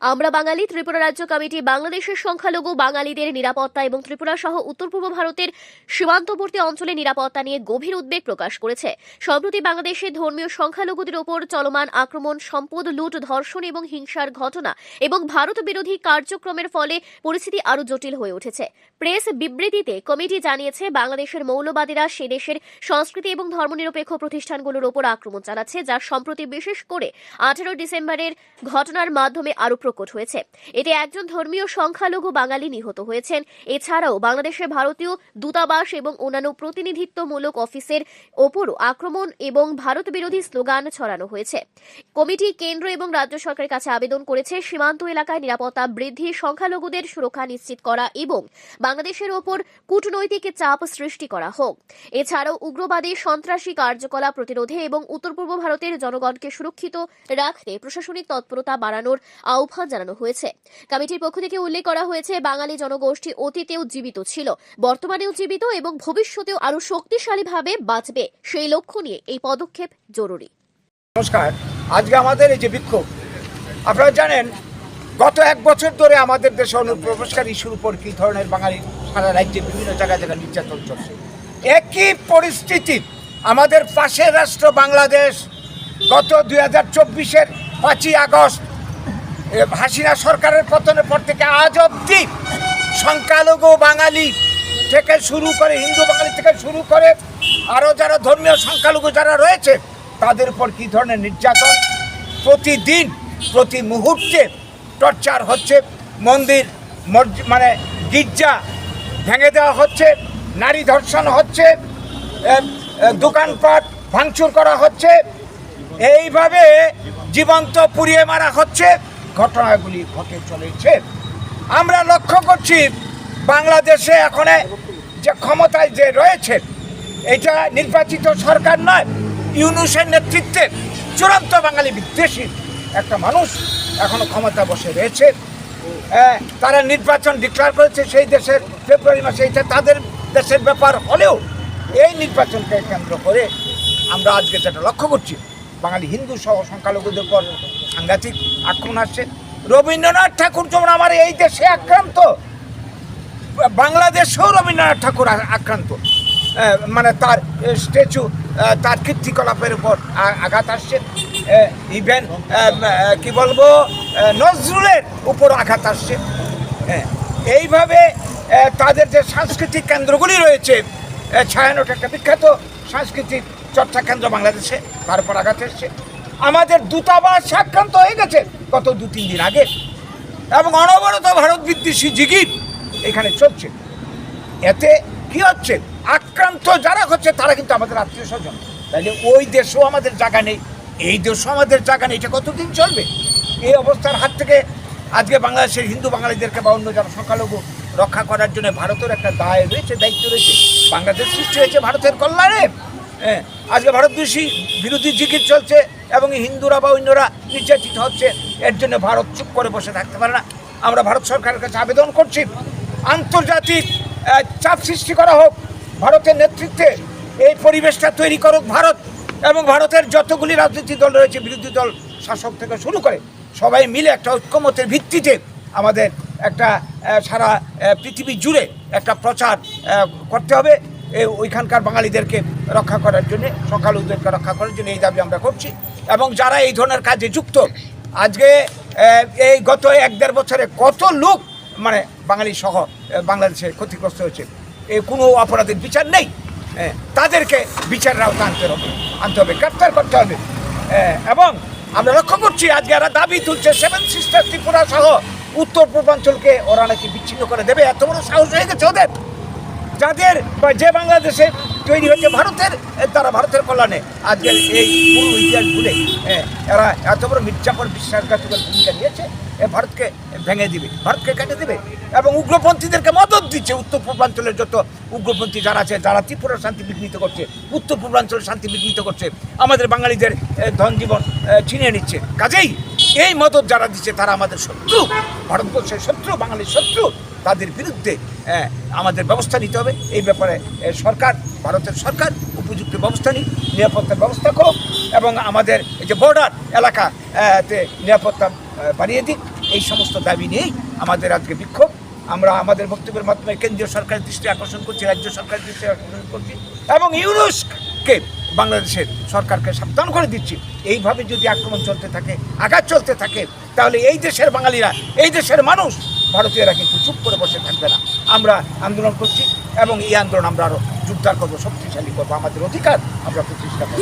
আমরা বাঙালি, ত্রিপুরা রাজ্য কমিটি, বাংলাদেশের সংখ্যালঘু, বাঙালিদের নিরাপত্তা এবং ত্রিপুরা সহ উত্তর পূর্ব ভারতের সীমান্তবর্তী অঞ্চলে নিরাপত্তা নিয়ে গভীর উদ্বেগ প্রকাশ করেছে। সম্প্রতি বাংলাদেশে ধর্মীয় সংখ্যালঘুদের ওপর চলমান আক্রমণ, সম্পদ লুট, ধর্ষণ এবং হিংসার ঘটনা এবং ভারত বিরোধী কার্যক্রমের ফলে পরিস্থিতি আরও জটিল হয়ে উঠেছে। প্রেস বিবৃতিতে কমিটি জানিয়েছে, বাংলাদেশের মৌলবাদীরা সে দেশের সংস্কৃতি এবং ধর্মনিরপেক্ষ প্রতিষ্ঠানগুলোর ওপর আক্রমণ চালাচ্ছে যা সম্প্রতি বিশেষ করে আঠারো ডিসেম্বরের ঘটনার মাধ্যমে আরও প্রকট হয়েছে। এতে একজন ধর্মীয় সংখ্যালঘু বাঙালি নিহত হয়েছেন। এছাড়াও বাংলাদেশে ভারতীয় দূতাবাস এবং অন্যান্য প্রতিনিধিত্বমূলক অফিসের ওপরও আক্রমণ এবং ভারত বিরোধী স্লোগান ছড়ানো হয়েছে। কমিটি কেন্দ্র এবং রাজ্য সরকারের কাছে আবেদন করেছে সীমান্ত এলাকায় নিরাপত্তা বৃদ্ধি, সংখ্যালঘুদের সুরক্ষা নিশ্চিত করা এবং বাংলাদেশের ওপর কূটনৈতিক চাপ সৃষ্টি করা হোক। এছাড়াও উগ্রবাদী সন্ত্রাসী কার্যকলাপ প্রতিরোধে এবং উত্তর পূর্ব ভারতের জনগণকে সুরক্ষিত রাখতে প্রশাসনিক তৎপরতা বাড়ানোর আহ্বান জানানো হয়েছে। কমিটির পক্ষ থেকে উল্লেখ করা হয়েছে, বাঙালি জনগোষ্ঠী অতীতেও জীবিত ছিল, বর্তমানেও জীবিত এবং ভবিষ্যতেও আরও শক্তিশালীভাবে বাঁচবে। সেই লক্ষ্য নিয়ে এই পদক্ষেপ জরুরি। নমস্কার, আজকে আমাদের এই যে বিক্ষোভ, আপনারা জানেন, গত এক বছর ধরে আমাদের দেশে অনুপ্রবেশকার ইস্যুর উপর কী ধরনের বাঙালি সারা রাজ্যে বিভিন্ন জায়গায় জায়গায় নির্যাতন চলছে। একই পরিস্থিতি আমাদের পাশের রাষ্ট্র বাংলাদেশ, গত দুই হাজার চব্বিশের পাঁচই আগস্ট হাসিনা সরকারের পতনের পর থেকে আজ অবধি সংখ্যালঘু বাঙালি থেকে শুরু করে, হিন্দু বাঙালি থেকে শুরু করে আরও যারা ধর্মীয় সংখ্যালঘু যারা রয়েছে, তাদের উপর কী ধরনের নির্যাতন? প্রতিদিন, প্রতি মুহূর্তে টর্চার হচ্ছে, মন্দির মানে গির্জা ভেঙে দেওয়া হচ্ছে, নারী ধর্ষণ হচ্ছে দোকানপাট ভাঙচুর করা হচ্ছে, এইভাবে জীবন্ত পুড়িয়ে মারা হচ্ছে। ঘটনাগুলি ঘটে চলেছে। আমরা লক্ষ্য করছি, বাংলাদেশে এখন যে ক্ষমতায় যে রয়েছে, এটা নির্বাচিত সরকার নয়, ইউনুসের নেতৃত্বে চূড়ান্ত বাঙালি বিদ্বেষী একটা মানুষ এখনও ক্ষমতা বসে রয়েছে। তারা নির্বাচন ডিক্লেয়ার করেছে সেই দেশের ফেব্রুয়ারি মাসে, এটা তাদের দেশের ব্যাপার হলেও এই নির্বাচনকে কেন্দ্র করে আমরা আজকে যেটা লক্ষ্য করছি বাঙালি হিন্দু সহ সংখ্যালঘুদের উপর সাংঘাতিক আক্রমণ আসছে। রবীন্দ্রনাথ ঠাকুর যেমন আমার এই দেশে আক্রান্ত, বাংলাদেশেও রবীন্দ্রনাথ ঠাকুর আক্রান্ত। মানে তার স্ট্যাচু তার কীর্তিকলাপের উপর আঘাত আসছে। ইভেন কি বলব নজরুলের উপর আঘাত আসছে। এইভাবে তাদের যে সাংস্কৃতিক কেন্দ্রগুলি রয়েছে ছায়ানট একটা বিখ্যাত সাংস্কৃতিক চর্চা কেন্দ্র বাংলাদেশে তার উপর আঘাত এসছে। আমাদের দূতাবাস আক্রান্ত হয়ে গেছে গত দু তিন দিন আগে। এবং অনবরত ভারত বিদ্বেষী জিগির এখানে চলছে। এতে কি হচ্ছে? আক্রান্ত যারা হচ্ছে, তারা কিন্তু আমাদের আত্মীয় স্বজন। তাইলে ওই দেশও আমাদের জায়গা নেই, এই দেশও আমাদের জায়গা নেই। এটা কতদিন চলবে? এই অবস্থার হাত থেকে আজকে বাংলাদেশের হিন্দু বাঙালিদেরকে বা অন্য যারা সংখ্যালঘু রক্ষা করার জন্য ভারতের একটা দায় রয়েছে, দায়িত্ব রয়েছে। বাংলাদেশ সৃষ্টি হয়েছে ভারতের কল্যাণে। হ্যাঁ আজকে ভারতদেশী বিরোধী জিকির চলছে এবং হিন্দুরা বা অন্যরা নির্যাতিত হচ্ছে, এর জন্য ভারত চুপ করে বসে থাকতে পারে না। আমরা ভারত সরকারের কাছে আবেদন করছি, আন্তর্জাতিক চাপ সৃষ্টি করা হোক, ভারতের নেতৃত্বে এই পরিবেশটা তৈরি করুক ভারত, এবং ভারতের যতগুলি রাজনৈতিক দল রয়েছে, বিরোধী দল, শাসক থেকে শুরু করে সবাই মিলে একটা ঐক্যমতের ভিত্তিতে আমাদের একটা সারা পৃথিবী জুড়ে একটা প্রচার করতে হবে। ওইখানকার বাঙালিদেরকে রক্ষা করার জন্য, সংখ্যালঘুদেরকে রক্ষা করার জন্য এই দাবি আমরা করছি। এবং যারা এই ধরনের কাজে যুক্ত, আজকে এই গত এক দেড় বছরে কত লোক মানে বাঙালি সহ বাংলাদেশে ক্ষতিগ্রস্ত হয়েছে, এ, কোনো অপরাধের বিচার নেই। তাদেরকে বিচারের আওতা আনতে হবে আনতে হবে, গ্রেপ্তার করতে হবে। এবং আমরা লক্ষ্য করছি আজকে এরা দাবি তুলছে সেভেন সিস্টার ত্রিপুরা সহ উত্তর পূর্বাঞ্চলকে ওরা নাকি বিচ্ছিন্ন করে দেবে, এত বড় সাহস হয়ে গেছে ওদের। যাদের বা যে বাংলাদেশে তৈরি হয়েছে ভারতের তারা ভারতের কল্যাণে। আজকের এই পুরো ইতিহাস ভুলে এরা এত বড় মির্জাপুর বিশ্বাসঘাতকের ভূমিকা নিয়েছে, এ, ভারতকে ভেঙে দিবে। ভারতকে কেটে দেবে। এবং উগ্রপন্থীদেরকে মদত দিচ্ছে উত্তর পূর্বাঞ্চলের যত উগ্রপন্থী যারা আছে, যারা ত্রিপুরার শান্তি বিঘ্নিত করছে, উত্তর পূর্বাঞ্চলের শান্তি বিঘ্নিত করছে, আমাদের বাঙালিদের ধন জীবন ছিনিয়ে নিচ্ছে। কাজেই এই মদত যারা দিচ্ছে তারা আমাদের শত্রু। ভারতবর্ষের শত্রু, বাঙালির শত্রু। তাদের বিরুদ্ধে আমাদের ব্যবস্থা নিতে হবে। এই ব্যাপারে সরকার, ভারতের সরকার উপযুক্ত ব্যবস্থা নিক, নিরাপত্তার ব্যবস্থা করুক এবং আমাদের এই যে বর্ডার এলাকা তে নিরাপত্তা বাড়িয়ে দিক। এই সমস্ত দাবি নিয়েই আমাদের আজকে বিক্ষোভ। আমরা আমাদের বক্তব্যের মাধ্যমে কেন্দ্রীয় সরকারের দৃষ্টি আকর্ষণ করছি, রাজ্য সরকারের দৃষ্টি আকর্ষণ করছি এবং ইউনুসকে বাংলাদেশের সরকারকে সাবধান করে দিচ্ছি। এইভাবে যদি আক্রমণ চলতে থাকে আঘাত চলতে থাকে তাহলে এই দেশের বাঙালিরা এই দেশের মানুষ ভারতীয়রা কিন্তু চুপ করে বসে থাকবে না। আমরা আন্দোলন করছি এবং এই আন্দোলন আমরা আরও যোগদান করব শক্তিশালী করব। আমাদের অধিকার আমরা প্রতিষ্ঠা করব।